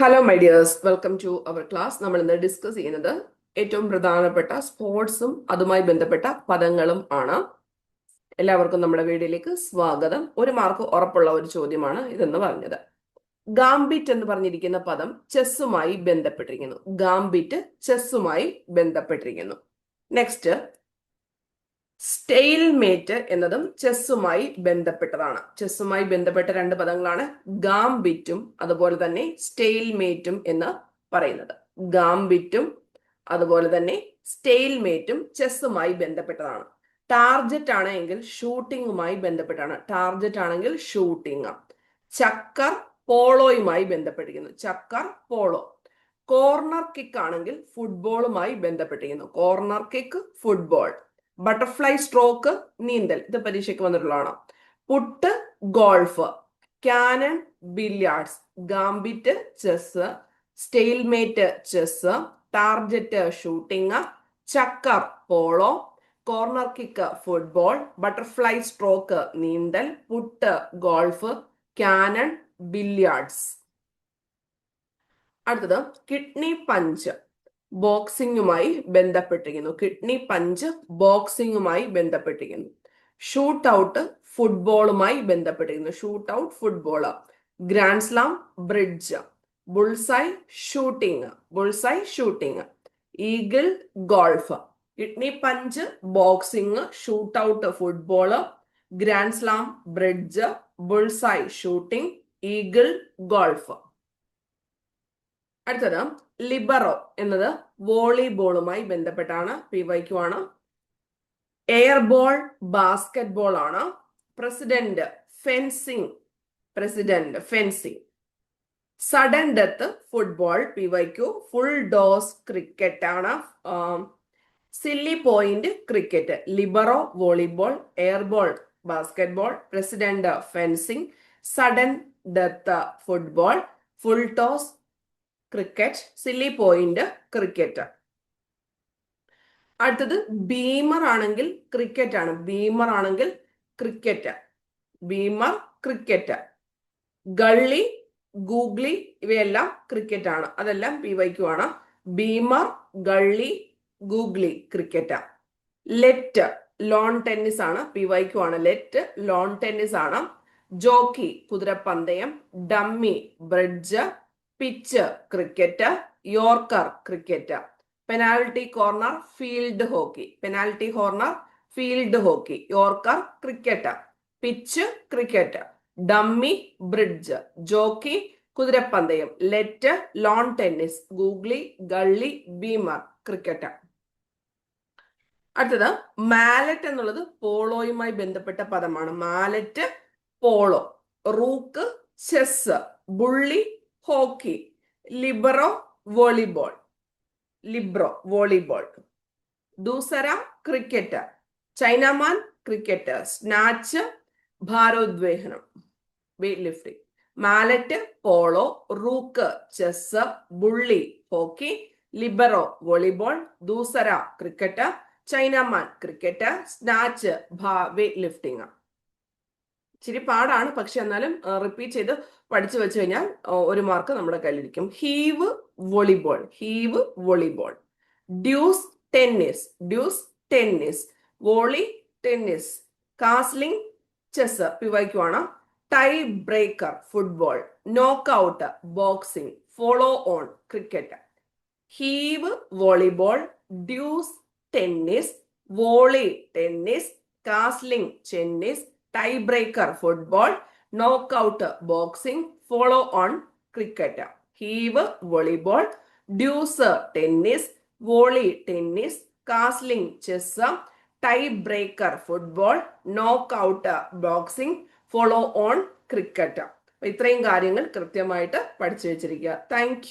Hello my dears welcome to our class നമ്മൾ ഇന്ന് discuss ചെയ്യുന്നത് ഏറ്റവും പ്രധാനപ്പെട്ട സ്പോർട്സും അതുമായി ബന്ധപ്പെട്ട പദങ്ങളും ആണ്. എല്ലാവർക്കും നമ്മുടെ വീഡിയോയിലേക്ക് സ്വാഗതം. ഒരു മാർക്ക് ഉറപ്പുള്ള ഒരു ചോദ്യമാണ് ഇതെന്ന് പറഞ്ഞത്. ഗാംബിറ്റ് എന്ന് പറഞ്ഞിരിക്കുന്ന പദം ചെസ്സുമായി ബന്ധപ്പെട്ടിരിക്കുന്നു. ഗാംബിറ്റ് ചെസ്സുമായി ബന്ധപ്പെട്ടിരിക്കുന്നു. നെക്സ്റ്റ് സ്റ്റെയിൽമേറ്റ് എന്നതും ചെസ്സുമായി ബന്ധപ്പെട്ടതാണ്. ചെസ്സുമായി ബന്ധപ്പെട്ട രണ്ട് പദങ്ങളാണ് ഗാംബിറ്റും അതുപോലെ തന്നെ സ്റ്റെയിൽമേറ്റും എന്ന് പറയുന്നത്. ഗാംബിറ്റും അതുപോലെ തന്നെ സ്റ്റെയിൽമേറ്റും ചെസ്സുമായി ബന്ധപ്പെട്ടതാണ്. ടാർജറ്റ് ആണെങ്കിൽ ഷൂട്ടിങ്ങുമായി ബന്ധപ്പെട്ടാണ്. ടാർജറ്റ് ആണെങ്കിൽ ഷൂട്ടിങ് ചക്കർ പോളോയുമായി ബന്ധപ്പെട്ടിരിക്കുന്നു. Checker polo. കോർണർ കിക്ക് ആണെങ്കിൽ ഫുട്ബോളുമായി ബന്ധപ്പെട്ടിരിക്കുന്നു. Corner kick football. Butterfly stroke നീന്തൽ. ഇത് പരീക്ഷയ്ക്ക് വന്നിട്ടുള്ളതാണ്. Putt golf cannon billiards gambit chess stalemate chess target shooting chukker polo corner kick football butterfly stroke നീന്തൽ പുട്ട് ഗോൾഫ് ക്യാനൺ ബില്യാർഡ്സ് അടുത്തത് കിഡ്നി പഞ്ച് ബോക്സിംഗുമായി ബന്ധപ്പെട്ടിരിക്കുന്നു. കിഡ്നി പഞ്ച് ബോക്സിംഗുമായി ബന്ധപ്പെട്ടിരിക്കുന്നു. ഷൂട്ട് ഔട്ട് ഫുട്ബോളുമായി ബന്ധപ്പെട്ടിരിക്കുന്നു. Shoot out football. Grand slam bridge. Bullseye shooting. Bullseye shooting. Eagle golf. Kidney punch boxing shoot out football grand slam bridge. Bullseye shooting eagle golf. അടുത്തത് libero എന്നത് വോളിബോളുമായി ബന്ധപ്പെട്ടാണ് പി വൈക്യു ആണ്. Air ball basket ball ആണ് president fencing president fencing sudden death football P Y Q full toss cricket ആണ്. Silly point cricket libero volleyball airball basketball basket ball president fencing sudden death football full toss cricket silly point cricket അടുത്തത് beamer ആണെങ്കിൽ cricket ആണ്. Beamer ആണെങ്കിൽ cricket beamer cricket gully googly ഇവയെല്ലാം cricket ആണ്. അതെല്ലാം P Y Q ആണ്. Beamer gully googly cricket let lawn tennis ആണ്. P Y Q ആണ്. ലെറ്റ് ലോൺ ടെന്നീസ് ആണ്. Jockey കുതിരപ്പന്തയം. Dummy bridge pitch cricket yorker cricket penalty corner field hockey penalty corner field hockey yorker cricket pitch cricket dummy bridge jockey കുതിരപ്പന്തയം. Let lawn tennis googly gully beamer cricket അടുത്തത് mallet എന്നുള്ളത് പോളോയുമായി ബന്ധപ്പെട്ട പദമാണ്. Mallet polo. Rook chess bully hockey libero volleyball. Libero volleyball. Doosra cricket. Chinaman cricket. Snatch ഭാരോദ്വേഹനം. Weight lifting mallet polo rook chess bully hockey libero volleyball. Doosra cricket. Chinaman cricket. Snatch weight lifting ഇച്ചിരി പാടാണ്. പക്ഷെ എന്നാലും repeat ചെയ്ത് പഠിച്ചു വെച്ച് കഴിഞ്ഞാൽ ഒരു mark നമ്മുടെ കയ്യിലിരിക്കും. Heave volleyball heave volleyball deuce tennis deuce tennis volley tennis castling chess പിവയ്ക്കുവാണ് tie breaker football knock out boxing follow on cricket heave volleyball deuce tennis volley tennis castling tennis tie breaker football knock out boxing follow on cricket heave volleyball deuce tennis volley tennis castling chess tie breaker football knock out boxing follow on cricket ഇത്രയും കാര്യങ്ങൾ കൃത്യമായിട്ട് പഠിച്ചു വെച്ചിരിക്കുക. Thank